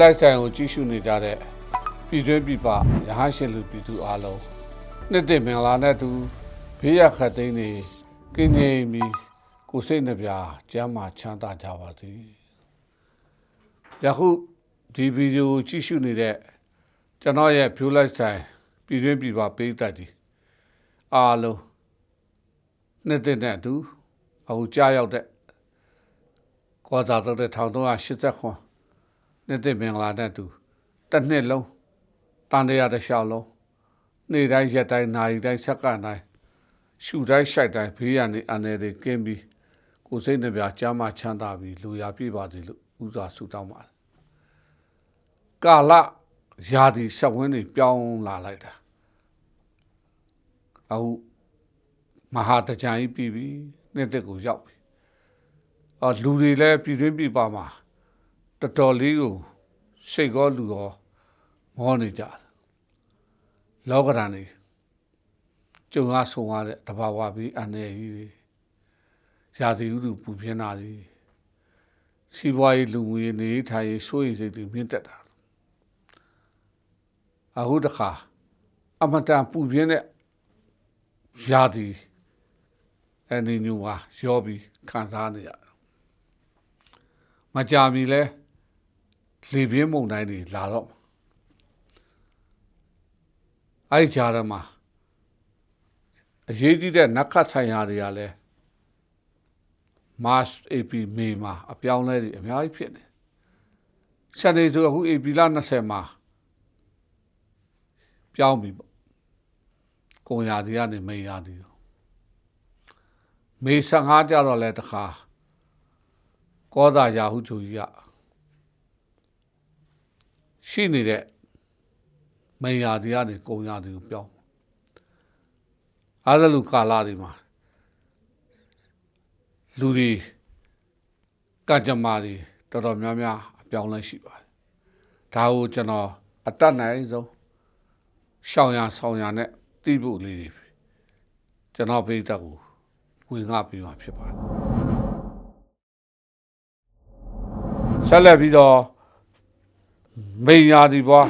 လိုက်ဆိုင်ကိုကြည့်ရှုနေကြတဲ့ပြည်တွင်းပြည်ပရဟန်းရှင်လူပြည်သူအားလုံးနှစ်တည်မင်္ဂလာနဲ့တူဘေးရခတ်သိမ်းနေကင်းငြိမ်ပြီးကိုယ်စိတ်နှပြကျမ်းမာချမ်းသာကြပါစေယခုဒီဗီဒီယိုကိုကြည့်ရှုနေတဲ့ကျွန်တော်ရဲ့ view lifestyle ပြည်တွင်းပြည်ပပေးတတ်ဒီအားလုံးနှစ်တည်နဲ့အတူအခုကြားရောက်တဲ့ကောသာတော့တဲ့1380ခွ န်နှစ်တည်မင်္ဂလာနဲ့အတူတစ်နှစ်လုံးတန်တရားတစ်လျှောက်လုံးနေ့တိုင်းရက်တိုင်းနာရီတိုင်းစက္ကန့်တိုင်းရှူတိုင်းရှိုက်တိုင်းဘေးရန်နေအနေတွေကင်းပြီးကိုယ်စိတ်နှပြကျမ်းမာချမ်းသာပြီးလူရပြည့်ပါစေလို့ဥစွာဆုတောင်းပါတယ်ကာလရာသီဆက်ဝင်းတွေပြောင်းလာလိုက်တာအခုမဟာတကြံကြီးပြီးပြီနှစ်သက်ကိုရောက်ပြီအော်လူတွေလည်းပြည်တွင်းပြည်ပမှာ တော်တော်လေးကိုစိတ်ကောလူရောမောနေကြတယ်လောကဓာတ်နေကျုံအားဆုံရတဲ့တဘာဝပြီးအနေကြီးတွေရာသီဥတုပူပြင်းတာတွေစီးပွားရေးလူမှုရေးနေထိုင်ရေးစိုးရိမ်စိတ်တွေမြင့်တက်တာအခုတခါအမတန်ပူပြင်းတဲ့ရာသီအနေညူဟာရောပြီးခံစားနေရတယ်မကြာမီလဲ လေပြင်းမုန်တိုင်းတွေလာတော့အဲ့ဒီကြားထဲမှာအရေးကြီးတဲ့နက္ခတ်ဆိုင်ရာတွေကလည်း Mars AP မေမှာအပြောင်းလဲတွေအများကြီးဖြစ်နေစနေဆိုအခု AP လ20မှာပြောင်းပြီပေါ့ကုံရာဒီကနေမေရာဒီမေ15ကြတော့လဲတခါကောသာယာဟုချူကြီးက ရှိနေတဲ့မေရာဒီကနေကုံရာဒီကိုပြောင်းအားသလူကာလာဒီမှာလူတွေကကြမ္မာတွေတော်တော်များများအပြောင်းလဲရှိပါတယ်ဒါကိုကျွန်တော်အတတ်နိုင်ဆုံးရှောင်ရဆောင်ရနဲ့တိဖို့လေးတွေကျွန်တော်ပြတဲ့ကိုဝင်ငါပြီးမှဖြစ်ပါတယ်ဆက်လက်ပြီးတော့ မိန်ယာဒီဘွား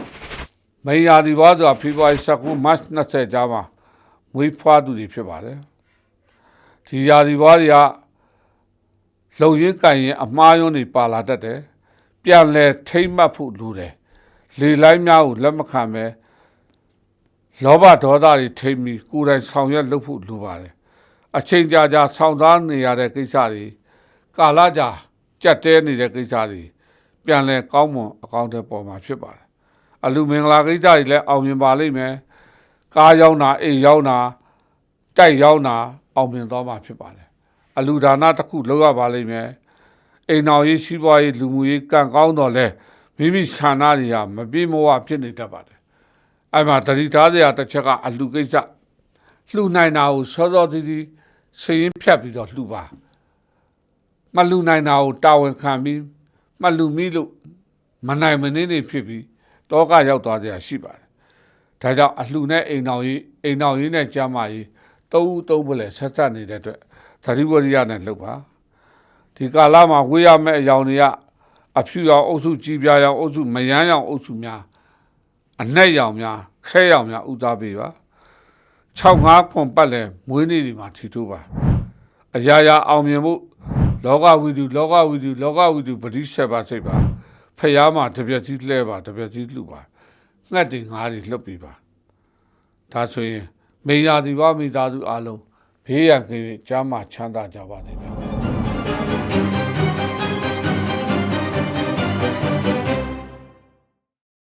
မိန်ယာဒီဘွားဆိုတာဖေဖော်ဝါရီ19မတ်20ကြားမှာမွေးဖွားသူတွေဖြစ်ပါတယ်ဒီယာဒီဘွားတွေကလုံရင်းကန်ရင်အမှားယွန်းတွေပါလာတတ်တယ်ပြန်လဲထိမ့်မှတ်ဖို့လိုတယ်လေလိုက်များကိုလက်မခံပဲလောဘဒေါသတွေထိမ့်ပြီးကိုယ်တိုင်ဆောင်ရွက်လုပ်ဖို့လိုပါတယ်အချိန်ကြာကြာဆောင်သားနေရတဲ့ကိစ္စတွေကာလကြာကြက်တဲနေတဲ့ကိစ္စတွေ ပြန်လဲကောင်းမွန်အကောင့်တဲ့ပေါ်မှာဖြစ်ပါတယ်အလူမင်္ဂလာကိစ္စတွေလည်းအောင်မြင်ပါလိမ့်မယ်ကားရောက်တာအိမ်ရောက်တာတိုက်ရောက်တာအောင်မြင်သွားမှာဖြစ်ပါတယ်အလူဒါနတစ်ခုလုပ်ရပါလိမ့်မယ်အိမ်တော်ရေးရှိပွားရေးလူမှုရေးကံကောင်းတော့လဲမိမိဌာနတွေကမပြေမဝဖြစ်နေတတ်ပါတယ်အဲ့မှာတတိသားစရာတစ်ချက်ကအလူကိစ္စလှူနိုင်တာကိုစောစောတီးတီးစရင်ဖြတ်ပြီးတော့လှူပါမလှူနိုင်တာကိုတာဝန်ခံပြီး မလှူမိလို့မနိုင်မနေနေဖြစ်ပြီးတောကရောက်သွားကြရှိပါတယ်ဒါကြောင့်အလှူနဲ့အိမ်တော်ကြီးအိမ်တော်ကြီးနဲ့ကျမ်းမာကြီးသုံးဦးသုံးပလဲဆက်ဆက်နေတဲ့အတွက်သတိဝရိယနဲ့လှုပ်ပါဒီကာလမှာဝေးရမယ့်အယောင်တွေကအဖြူရောင်အုပ်စုကြီးပြားရောင်အုပ်စုမယမ်းရောင်အုပ်စုများအနက်ရောင်များခဲရောင်များဥသားပေးပါ6 5ခွန်ပတ်လဲမွေးနေ့ဒီမှာထီထိုးပါအရာရာအောင်မြင်မှု လောကဝိတုလောကဝိတုလောကဝိတုပရိစ္ဆေပါစိတ်ပါဖျားမှာတပြက်ကြီးလှဲပါတပြက်ကြီးလှူပါငှက်တွေငါးတွေလှုပ်ပေးပါဒါဆိုရင်မေယာဒီပါမိသားစုအားလုံးဘေးရန်ကင်းကျမ်းမာချမ်းသာကြပါစေဗျာ